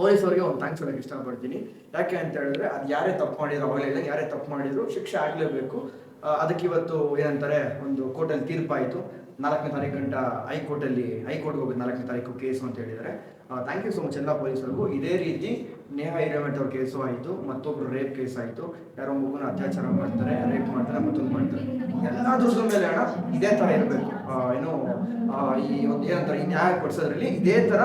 ಪೊಲೀಸರಿಗೆ ಒಂದು ಥ್ಯಾಂಕ್ಸ್ ಹೇಳಕ್ಕೆ ಇಷ್ಟಪಡ್ತೀನಿ. ಯಾಕೆ ಅಂತ ಹೇಳಿದ್ರೆ ಅದು ಯಾರೇ ತಪ್ಪು ಮಾಡಿದ್ರು ಅವಾಗಲೇ ಇಲ್ಲ ಯಾರೇ ತಪ್ಪು ಮಾಡಿದ್ರು ಶಿಕ್ಷೆ ಆಗಲೇಬೇಕು. ಅದಕ್ಕೆ ಇವತ್ತು ಏನಂತಾರೆ, ಒಂದು ಕೋರ್ಟಲ್ಲಿ ತೀರ್ಪಾಯಿತು. ನಾಲ್ಕನೇ ತಾರೀಕು ಗಂಟ ಹೈಕೋರ್ಟಲ್ಲಿ, ಹೈಕೋರ್ಟ್ಗೆ ಹೋಗೋದು ನಾಲ್ಕನೇ ತಾರೀಕು ಕೇಸು ಅಂತ ಹೇಳಿದರೆ ಥ್ಯಾಂಕ್ ಯು ಸೊ ಮಚ್ ಎಲ್ಲ ಪೊಲೀಸರಿಗೂ. ಇದೇ ರೀತಿ ನೇಹ ಹಿರೇಮಠ ಅವ್ರ ಕೇಸು ಆಯಿತು, ಮತ್ತೊಬ್ರು ರೇಪ್ ಕೇಸ್ ಆಯಿತು. ಯಾರೋ ಮಗುನ ಅತ್ಯಾಚಾರ ಮಾಡ್ತಾರೆ ರೇಪ್ ಮಾಡ್ತಾರೆ, ಮತ್ತೊಂದು ಮಾಡ್ತಾರೆ. ಎಲ್ಲ ದುಡ್ಡು ಮೇಲೆ ಹಣ ಇದೇ ಥರ ಇರಬೇಕು. ಏನು ಈ ಒಂದು ಏನಂತಾರೆ, ಈ ನ್ಯಾಯ ಕೊಡಿಸೋದ್ರಲ್ಲಿ ಇದೇ ಥರ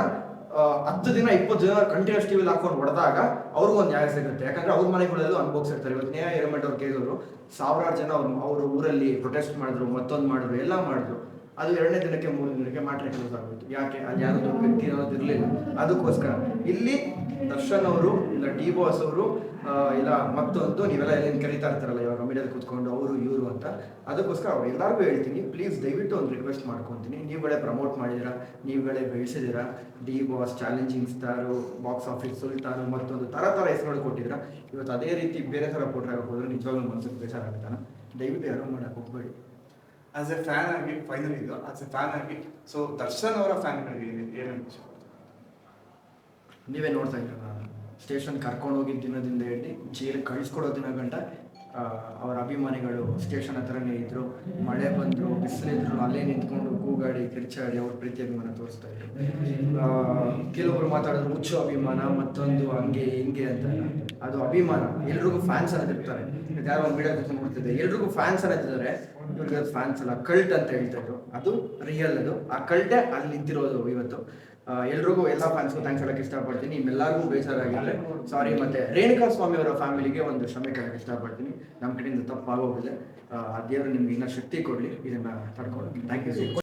ಹತ್ತು ದಿನ, ಇಪ್ಪತ್ತು ದಿನ ಕಂಟಿನ್ಯೂಸ್ ಟಿವಿಲಿ ಹಾಕೊಂಡು ಹೊಡೆದಾಗ ಅವ್ರಿಗೂ ಒಂದು ನ್ಯಾಯ ಸಿಗುತ್ತೆ. ಯಾಕಂದ್ರೆ ಅವ್ರ ಮನೆಗಳಲ್ಲೂ ಅನುಭವಿಸಿರ್ತಾರೆ ಇವತ್ತು ನ್ಯಾಯ ಹಿರೇಮಠ ಅವ್ರ ಕೇಳಿದ್ರು ಸಾವಿರಾರು ಜನ ಅವರು ಅವ್ರ ಊರಲ್ಲಿ ಪ್ರೊಟೆಸ್ಟ್ ಮಾಡಿದ್ರು, ಮತ್ತೊಂದು ಮಾಡಿದ್ರು, ಎಲ್ಲ ಮಾಡಿದ್ರು. ಅದು ಎರಡನೇ ದಿನಕ್ಕೆ, ಮೂರನೇ ದಿನಕ್ಕೆ ಮಾತ್ರ ಕ್ಲೋಸ್ ಯಾಕೆ? ಅದು ಯಾವುದೋ ವ್ಯಕ್ತಿ ಅನ್ನೋದು ಇರಲಿಲ್ಲ. ಅದಕ್ಕೋಸ್ಕರ. ಇಲ್ಲಿ ದರ್ಶನ್ ಅವರು, ಇಲ್ಲ ಡಿ ಬಾಸ್ ಅವರು ಇಲ್ಲ ಮತ್ತೊಂದು, ನೀವೆಲ್ಲ ಏನೇನು ಕರೀತಾ ಇರ್ತಾರಲ್ಲ ಇವಾಗ ಮೀಡಿಯಾದಲ್ಲಿ ಕೂತ್ಕೊಂಡು, ಅವರು, ಇವರು ಅಂತ. ಅದಕ್ಕೋಸ್ಕರ ಅವ್ರು ಎಲ್ಲರಿಗೂ ಹೇಳ್ತೀನಿ ಪ್ಲೀಸ್ ದಯವಿಟ್ಟು ಒಂದು ರಿಕ್ವೆಸ್ಟ್ ಮಾಡ್ಕೊತೀನಿ. ನೀವುಗಳೇ ಪ್ರಮೋಟ್ ಮಾಡಿದ್ದೀರಾ? ನೀವುಗಳೇ ಬೆಳೆಸಿದ್ದೀರಾ? D boss challenging star box office Sultan, ಮತ್ತೊಂದು ಥರ ಥರ ಹೆಸರುಗಳು ಕೊಟ್ಟಿದ್ದೀರಾ? ಇವತ್ತು ಅದೇ ರೀತಿ ಬೇರೆ ಥರ ಕೊಟ್ಟರೆ ಹೋದ್ರೆ ನಿಜವಾಗ್ಲೂ ಮನಸ್ಸಿಗೆ ಬೇಜಾರಾಗ್ತಾನೆ ದಯವಿಟ್ಟು ಯಾರು ಮಾಡೋಕೆ ಹೋಗ್ಬೇಡಿ. ಆಸ್ ಎ ಫ್ಯಾನ್ ಆಗಿ ಫೈನಲ್ ಇದು ಆಸ್ ಎ ಫ್ಯಾನ್ ಆಗಿ ಸೊ ದರ್ಶನ್ ಅವರ ಫ್ಯಾನ್ಗಳಿಗೆ ಏನೇನು ವಿಷಯ? ನೀವೇ ನೋಡ್ತಾ ಇದ್ದೀರ? ಸ್ಟೇಷನ್ ಕರ್ಕೊಂಡು ಹೋಗಿದ್ದ ದಿನದಿಂದ ಹೇಳಿ ಜೈಲಿಗೆ ಕಳಿಸ್ಕೊಡೋ ದಿನ ಗಂಟ ಅವರ ಅಭಿಮಾನಿಗಳು ಸ್ಟೇಷನ್ ಹತ್ರನೇ ಇದ್ರು, ಮಳೆ ಬಂದ್ರು, ಬಿಸಿಲಿದ್ರು, ಅಲ್ಲೇ ನಿಂತ್ಕೊಂಡು ಕೂಗಾಡಿ ಕಿರ್ಚಾಡಿ ಅವ್ರ ಪ್ರೀತಿ ಅಭಿಮಾನ ತೋರಿಸ್ತಾ ಇದ್ರು. ಆ, ಕೆಲವರು ಮಾತಾಡಿದ್ರು ಹುಚ್ಚು ಅಭಿಮಾನ ಮತ್ತೊಂದು ಹಂಗೆ ಹಿಂಗೆ ಅಂತ ಅದು ಅಭಿಮಾನ. ಎಲ್ರಿಗೂ ಫ್ಯಾನ್ಸ್ ಅನ್ನೋದಿರ್ತಾರೆ ಯಾರೋ ಒಂದು ವಿಡಿಯೋ ಕೂತ್ಕೊಂಡು ಎಲ್ರಿಗೂ ಫ್ಯಾನ್ಸ್ ಅನ್ನೋದಿದ್ದಾರೆ ಇವ್ರಿಗೆ ಫ್ಯಾನ್ಸ್ ಅಲ್ಲ ಕಲ್ಟ್ ಅಂತ ಹೇಳ್ತಾ ಇದ್ರು. ಅದು ರಿಯಲ್ ಅದು. ಆ ಕಲ್ಟೆ ಅಲ್ಲಿ ನಿಂತಿರೋದು ಇವತ್ತು. ಎಲ್ರಿಗೂ ಎಲ್ಲ ಫ್ಯಾನ್ಸ್ಗೂ ಥ್ಯಾಂಕ್ಸ್ ಹೇಳಕ್ಕೆ ಇಷ್ಟಪಡ್ತೀನಿ. ನಿಮ್ಮೆಲ್ಲರಿಗೂ ಬೇಜಾರಾಗಿದ್ರೆ ಸಾರಿ ಮತ್ತೆ ರೇಣುಕಾ ಸ್ವಾಮಿ ಅವರ ಫ್ಯಾಮಿಲಿಗೆ ಒಂದು ಕ್ಷಮೆ ಕೇಳಕ್ಕೆ ಇಷ್ಟಪಡ್ತೀನಿ. ನಮ್ಮ ಕಡೆಯಿಂದ ತಪ್ಪಾಗೋಗಿದೆ. ಆ ದೇವರು ನಿಮ್ಗೆ ಇನ್ನೂ ಶಕ್ತಿ ಕೊಡಲಿ. ಇದನ್ನ ತಡ್ಕೊಳ್ಳಿ. Thank you